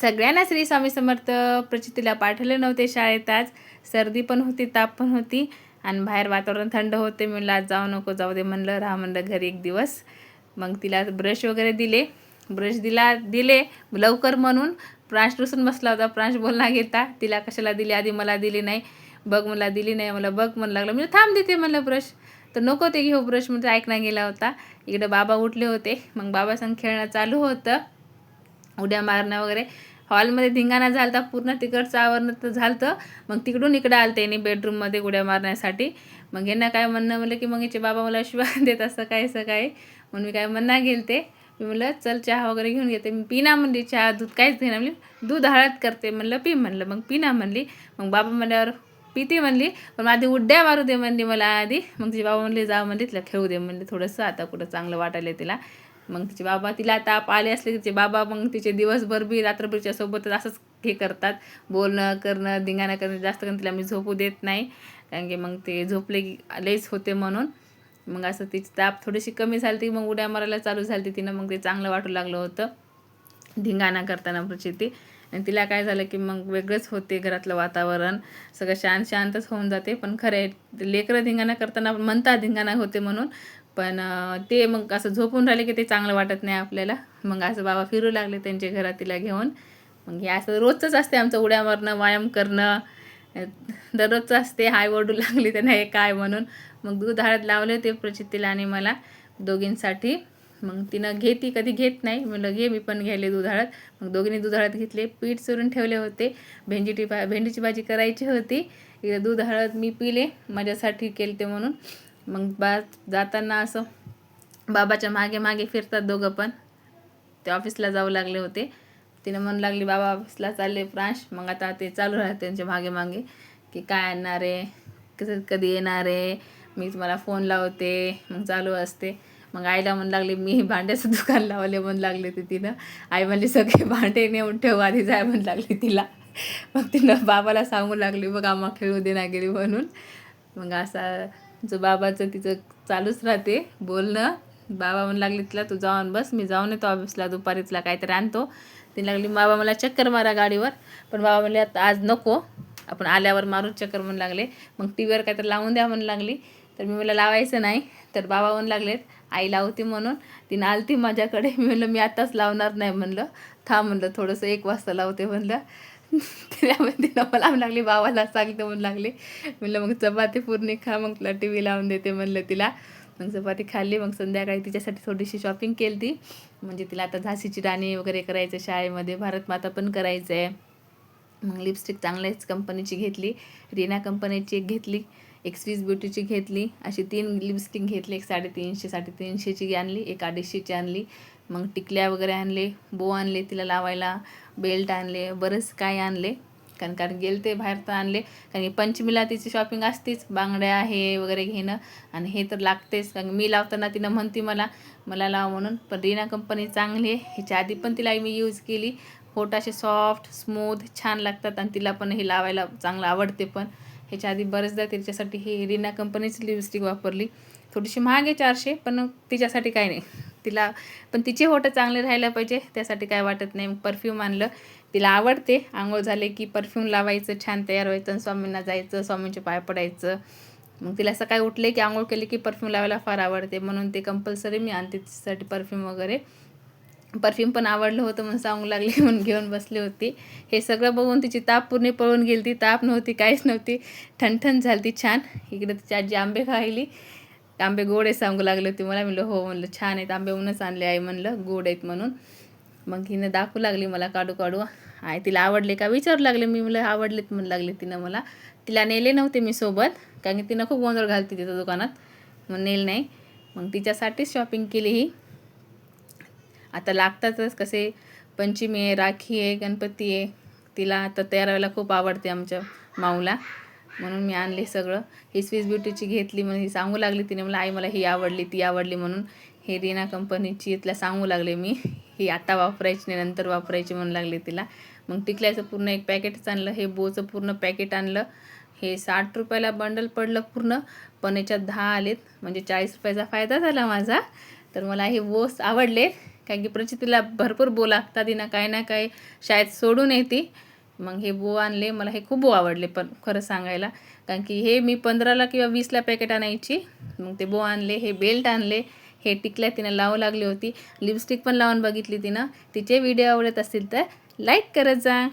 सगळ्यांना श्री स्वामी समर्थ प्रचितीला पाठवले नव्हते शाळेत आज. सर्दी पण होती ताप पण होती. आणि बाहेर वातावरण थंड होते म्हणलं आज जाऊ नको जाऊ दे म्हणलं राहा म्हणलं घरी एक दिवस. मग तिला ब्रश वगैरे दिले. ब्रश दिला दिले लवकर म्हणून. प्रांश रुसून बसला होता प्रांश बोलला घेता. तिला कशाला दिली? आधी मला दिली नाही. बघ मला दिली नाही मला बघ म्हणू लागलं. म्हणजे थांब देते म्हणलं ब्रश. तर नको ते घेऊ ब्रश. म्हणजे ऐकणं गेला होता. इकडं बाबा उठले होते. मग बाबासंग खेळणं चालू होतं. उड्या मारणं वगैरे. हॉलमध्ये धिंगाणा झालता पूर्ण तिकडचं आवरणं तर झालतं. मग तिकडून इकडं आलं त्याने बेडरूममध्ये उड्या मारण्यासाठी. मग यांना काय म्हणणं म्हणलं की मग याचे बाबा मला शिवाय देत असं काय सकाळी म्हणून मी काय म्हणणं गेलते मी म्हणलं चल चहा वगैरे घेऊन घेते मी पिना म्हणली चहा दूध काहीच नाही. म्हणली दूध हळद करते म्हणलं पी म्हणलं. मग पिना म्हणली. मग बाबा म्हणल्यावर पिते म्हणली. पण आधी उड्ड्या मारू दे म्हणली मला आधी. मग तिचे बाबा म्हणले जा म्हणले तिला खेळू दे म्हणले. थोडंसं आता कुठं चांगलं वाटायला तिला. मग तिचे बाबा तिला ताप आले असले तिचे बाबा मग तिचे दिवसभर बी रात्रभरच्या सोबतच असंच हे करतात. बोलणं करणं धिंगाणं करणं जास्त करून तिला मी झोपू देत नाही. कारण की मग ते झोपले की लईच होते म्हणून. मग असं तिची ताप थोडीशी कमी झाली ती मग उड्या मारायला चालू झाली तिनं मग ते चांगलं वाटू लागलं होतं. धिंगाणा करताना प्रचिती. आणि तिला काय झालं की मग वेगळंच होते घरातलं वातावरण. सगळं शांत शांतच होऊन जाते. पण खरं आहे लेकरं धिंगाणा करताना म्हणतात धिंगाणा होते म्हणून. पण ते मग असं झोपून राहिले की ते चांगलं वाटत नाही आपल्याला. मग असं बाबा फिरू लागले त्यांच्या घरात तिला घेऊन. मग हे असं रोजचंच असते आमचं उड्या मारणं व्यायाम करणं. दररोजच दररोजचं असते हाय ओरडू लागली त्यांना हे काय म्हणून. मग दूध हळद लावले होते प्रचितीला आणि मला दोघींसाठी. मग तिनं घेती कधी घेत नाही. म्हणलं घे मी पण घ्यायले दूध हळद. मग दोघींनी दूध हळद घेतले पीठ चुरून ठेवले होते. भेंडीची भा भेंडीची भाजी करायची होती. इकडे दूध हळद मी पिले माझ्यासाठी केलते म्हणून. मग बा जाताना असं बाबाच्या मागे मागे फिरतात दोघं पण. ते ऑफिसला जाऊ लागले होते. तिनं म्हणू लागली बाबा ऑफिसला चालले प्रांश. मग आता ते चालू राहते त्यांच्या मागे मागे की काय आणणार आहे? कसं कधी येणार आहे? मी तुम्हाला फोन लावते. मग चालू असते. मग आईला म्हणू लागली मी भांड्याचं दुकान लावले म्हणू लागले ते तिनं. आई म्हणली सगळे भांडे नेऊन ठेव आधी जाय म्हणू लागली तिला. मग तिनं बाबाला सांगू लागली बघ आम्हा खेळू दे ना गेली म्हणून. मग असा तुझं बाबाचं तिचं चालूच राहते. बोलणं बाबा म्हणू लागले तिला तू जाऊन बस. मी जाऊन येतो ऑफिसला दुपारी तिला काहीतरी आणतो. ती लागली बाबा मला चक्कर मारा गाडीवर. पण बाबा म्हणले आता आज नको. आपण आल्यावर मारून चक्कर म्हणू लागले. मग टी व्हीवर काहीतरी लावून द्या म्हणू लागली. तर मी मला लावायचं नाही. तर बाबा म्हणू लागलेत आई लावते म्हणून. तिनं आलती माझ्याकडे. मी म्हणलं मी आत्ताच लावणार नाही म्हणलं. थांब म्हणलं थोडंसं एक वाजता लावते म्हणलं. त्यामध्ये तिनं मला लागली बाबाला सांगते म्हणून लागले. म्हणलं मग चपाती पूर्ण खा मग तुला टी व्ही लावून देते म्हणलं तिला. मग चपाती खाल्ली मग संध्याकाळी तिच्यासाठी थोडीशी शॉपिंग केली ती म्हणजे तिला आता झाशीची राणी वगैरे करायचं शाळेमध्ये भारत माता पण करायचं आहे मग लिपस्टिक चांगल्याच कंपनीची घेतली. रीना कंपनीची एक घेतली. एक स्विस ब्युटीची घेतली अशी तीन लिपस्टिक घेतली एक साडेतीनशे साडेतीनशेची आणली एक अडीचशेची आणली. मग टिकल्या वगैरे आणले बो आणले तिला लावायला बेल्ट आणले बरंच काय आणले. कारण कारण गेले ते बाहेर तर आणले. कारण पंचमीला तिची शॉपिंग असतेच बांगड्या हे वगैरे घेणं. आणि हे तर लागतेच कारण मी लावताना तिनं म्हणते मला मला लाव म्हणून. पण रीना कंपनी चांगली आहे. ह्याच्या आधी पण तिला मी यूज केली. फोट असे सॉफ्ट स्मूथ छान लागतात. आणि तिला पण हे लावायला चांगलं आवडते पण. ह्याच्या आधी बरेचदा तिच्यासाठी ही रिना कंपनीची लिपस्टिक वापरली. थोडीशी महाग आहे चारशे पण तिच्यासाठी काही नाही. तिला पण तिचे होटं चांगले राहायला पाहिजे त्यासाठी काय वाटत नाही. परफ्यूम आणलं. तिला आवडते. आंघोळ झाले की परफ्यूम लावायचं छान तयार व्हायचं आणि स्वामींना जायचं स्वामींचे पाय पडायचं. मग तिला सकाळी उठले की आंघोळ केली की परफ्यूम लावायला फार आवडते. म्हणून ते कंपल्सरी मी आणते तिच्यासाठी परफ्यूम वगैरे. परफ्यूम पण आवडलं होतं म्हणून सांगू लागले म्हणून घेऊन बसली होती. हे सगळं बघून तिची ताप पूर्ण पळून गेली ती ताप नव्हती काहीच नव्हती. ठणठण झाली ती छान. इकडे तिची आजी आंबे खायली. आंबे गोड आहे सांगू लागले होते मला. म्हणलं हो म्हणलं छान आहेत. आंबे उन्हच आणले आहे म्हणलं गोड आहेत म्हणून. मग हिनं दाखवू लागली मला काढू काढू. आई तिला आवडले का? विचारू लागले. मी म्हणलं आवडलेत म्हणू लागले तिनं मला. तिला नेले नव्हते मी सोबत कारण की तिनं खूप गोंधळ घालते तिथं दुकानात. मग नेल नाही. मग तिच्यासाठीच शॉपिंग केली ही. आता लागतातच कसे? पंचमी आहे राखी आहे गणपती आहे. तिला आता तयार व्हायला खूप आवडते आमच्या माऊला. म्हणून मी आणले सगळं. ही स्विस ब्युटीची घेतली म्हणून ही सांगू लागली तिने. मला आई मला ही आवडली ती आवडली म्हणून. हे रीना कंपनीची तिला सांगू लागले मी. ही आता वापरायची नाही नंतर वापरायची म्हणू लागले तिला. मग टिकल्याचं पूर्ण एक पॅकेटच आणलं हे बोचं पूर्ण पॅकेट आणलं. हे साठ रुपयाला बंडल पडलं पूर्ण पण याच्यात दहा आलेत. म्हणजे चाळीस रुपयाचा फायदा झाला माझा. तर मला हे बोस आवडले. कारण की प्रचितीला भरपूर बो लागतात तिनं काही ना काही शाळेत सोडून येते. मग हे बो आणले मला हे खूप बो आवडले पण खरं सांगायला. कारण की हे मी पंधराला किंवा वीसला पॅकेट आणायची. मग ते बो आणले हे बेल्ट आणले हे टिकल्या तिनं लावू लागली होती. लिपस्टिक पण लावून बघितली तिनं. तिचे व्हिडिओ आवडत असतील तर लाईक करत जा.